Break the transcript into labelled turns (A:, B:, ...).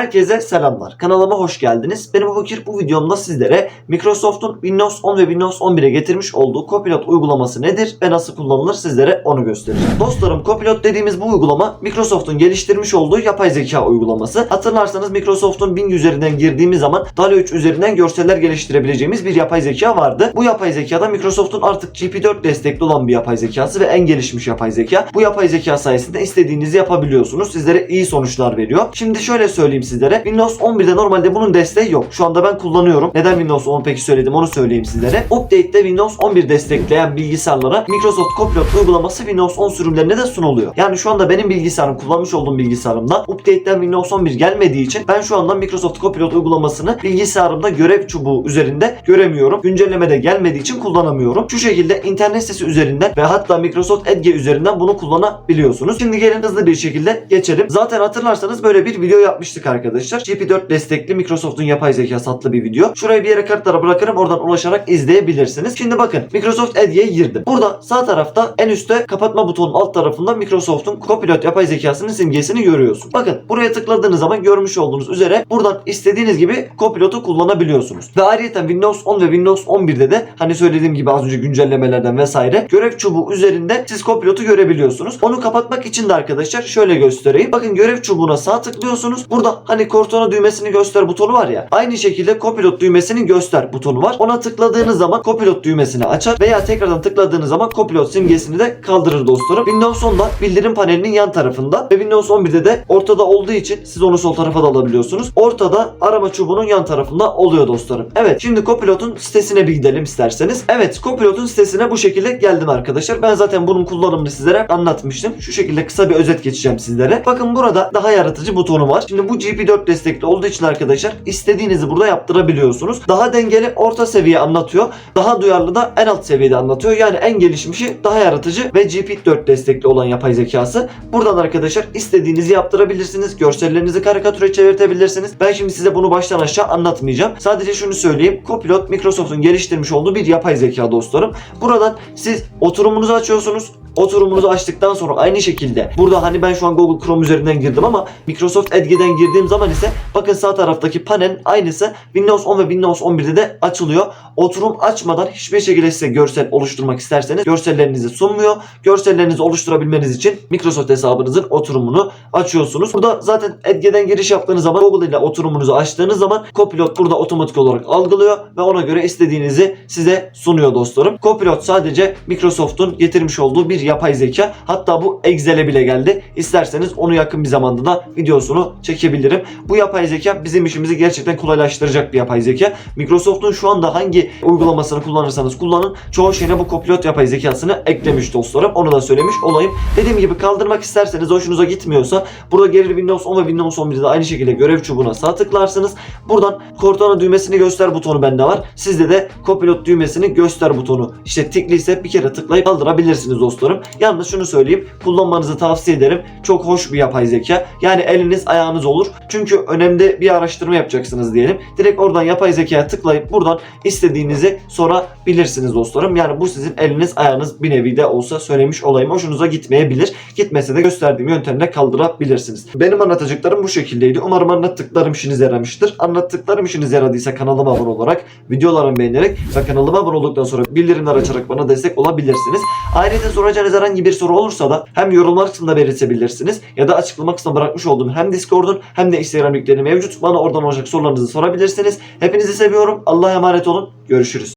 A: Herkese selamlar. Kanalıma hoş geldiniz. Ben Ebu Bakir bu videomda sizlere Microsoft'un Windows 10 ve Windows 11'e getirmiş olduğu Copilot uygulaması nedir ve nasıl kullanılır sizlere onu göstereceğim. Dostlarım Copilot dediğimiz bu uygulama Microsoft'un geliştirmiş olduğu yapay zeka uygulaması. Hatırlarsanız Microsoft'un Bing üzerinden girdiğimiz zaman DALL-E 3 üzerinden görseller geliştirebileceğimiz bir yapay zeka vardı. Bu yapay zekada Microsoft'un artık GP4 destekli olan bir yapay zekası ve en gelişmiş yapay zeka. Bu yapay zeka sayesinde istediğinizi yapabiliyorsunuz. Sizlere iyi sonuçlar veriyor. Şimdi şöyle söyleyeyim sizlere. Windows 11'de normalde bunun desteği yok. Şu anda ben kullanıyorum. Neden Windows 10 peki söyledim onu söyleyeyim sizlere. Update'de Windows 11 destekleyen bilgisayarlara Microsoft Copilot uygulaması Windows 10 sürümlerine de sunuluyor. Yani şu anda benim bilgisayarım kullanmış olduğum bilgisayarımda Update'den Windows 11 gelmediği için ben şu anda Microsoft Copilot uygulamasını bilgisayarımda görev çubuğu üzerinde göremiyorum. Güncelleme de gelmediği için kullanamıyorum. Şu şekilde internet sitesi üzerinden ve hatta Microsoft Edge üzerinden bunu kullanabiliyorsunuz. Şimdi gelin hızlı bir şekilde geçelim. Zaten hatırlarsanız böyle bir video yapmıştık arkadaşlar. GP4 destekli Microsoft'un yapay zekası adlı bir video. Şuraya bir yere kartlara bırakırım. Oradan ulaşarak izleyebilirsiniz. Şimdi bakın Microsoft Edge'ye girdim. Burada sağ tarafta en üstte kapatma butonun alt tarafında Microsoft'un Copilot yapay zekasının simgesini görüyorsun. Bakın buraya tıkladığınız zaman görmüş olduğunuz üzere buradan istediğiniz gibi Copilot'u kullanabiliyorsunuz. Ve ayrıca Windows 10 ve Windows 11'de de hani söylediğim gibi az önce güncellemelerden vesaire görev çubuğu üzerinde siz Copilot'u görebiliyorsunuz. Onu kapatmak için de arkadaşlar şöyle göstereyim. Bakın görev çubuğuna sağ tıklıyorsunuz. Burada hani Cortana düğmesini göster butonu var ya. Aynı şekilde Copilot düğmesinin göster butonu var. Ona tıkladığınız zaman Copilot düğmesini açar veya tekrardan tıkladığınız zaman Copilot simgesini de kaldırır dostlarım. Windows 10'da bildirim panelinin yan tarafında ve Windows 11'de de ortada olduğu için siz onu sol tarafa da alabiliyorsunuz. Ortada arama çubuğunun yan tarafında oluyor dostlarım. Evet şimdi Copilot'un sitesine bir gidelim isterseniz. Evet Copilot'un sitesine bu şekilde geldim arkadaşlar. Ben zaten bunun kullanımını sizlere anlatmıştım. Şu şekilde kısa bir özet geçeceğim sizlere. Bakın burada daha yaratıcı butonu var. Şimdi bu GP4 destekli olduğu için arkadaşlar istediğinizi burada yaptırabiliyorsunuz. Daha dengeli orta seviye anlatıyor. Daha duyarlı da en alt seviyede anlatıyor. Yani en gelişmişi daha yaratıcı ve GP4 destekli olan yapay zekası. Buradan arkadaşlar istediğinizi yaptırabilirsiniz. Görsellerinizi karikatüre çevirtebilirsiniz. Ben şimdi size bunu baştan aşağı anlatmayacağım. Sadece şunu söyleyeyim. Copilot Microsoft'un geliştirmiş olduğu bir yapay zeka dostlarım. Buradan siz oturumunuzu açıyorsunuz. Oturumunuzu açtıktan sonra aynı şekilde burada hani ben şu an Google Chrome üzerinden girdim ama Microsoft Edge'den girdiğim zaman ise bakın sağ taraftaki panel aynısı Windows 10 ve Windows 11'de de açılıyor. Oturum açmadan hiçbir şekilde size görsel oluşturmak isterseniz görsellerinizi sunmuyor. Görsellerinizi oluşturabilmeniz için Microsoft hesabınızın oturumunu açıyorsunuz. Burada zaten Edge'den giriş yaptığınız zaman Google ile oturumunuzu açtığınız zaman Copilot burada otomatik olarak algılıyor ve ona göre istediğinizi size sunuyor dostlarım. Copilot sadece Microsoft'un getirmiş olduğu bir yapay zeka. Hatta bu Excel'e bile geldi. İsterseniz onu yakın bir zamanda da videosunu çekebilirim. Bu yapay zeka bizim işimizi gerçekten kolaylaştıracak bir yapay zeka. Microsoft'un şu anda hangi uygulamasını kullanırsanız kullanın çoğu şeyine bu Copilot yapay zekasını eklemiş dostlarım. Onu da söylemiş olayım. Dediğim gibi kaldırmak isterseniz hoşunuza gitmiyorsa burada gelir Windows 10 ve Windows 11'de de aynı şekilde görev çubuğuna sağ tıklarsınız. Buradan Cortana düğmesini göster butonu bende var. Sizde de Copilot düğmesini göster butonu. İşte tikliyse bir kere tıklayıp kaldırabilirsiniz dostlarım. Yalnız şunu söyleyeyim. Kullanmanızı tavsiye ederim. Çok hoş bir yapay zeka. Yani eliniz ayağınız olur. Çünkü önemli bir araştırma yapacaksınız diyelim. Direkt oradan yapay zekaya tıklayıp buradan istediğinizi sorabilirsiniz dostlarım. Yani bu sizin eliniz ayağınız bir nevi de olsa söylemiş olayım. Hoşunuza gitmeyebilir. Gitmese de gösterdiğim yöntemle kaldırabilirsiniz. Benim anlatacaklarım bu şekildeydi. Umarım anlattıklarım işinize yaramıştır. Anlattıklarım işinize yaradıysa kanalıma abone olarak, videolarımı beğenerek ve kanalıma abone olduktan sonra bildirimler açarak bana destek olabilirsiniz. Ayrıca soracağınız herhangi bir soru olursa da hem yorumlar kısmında belirtebilirsiniz ya da açıklama kısmına bırakmış olduğum hem Discord'un hem de Instagram linkleri mevcut. Bana oradan olacak sorularınızı sorabilirsiniz. Hepinizi seviyorum. Allah'a emanet olun. Görüşürüz.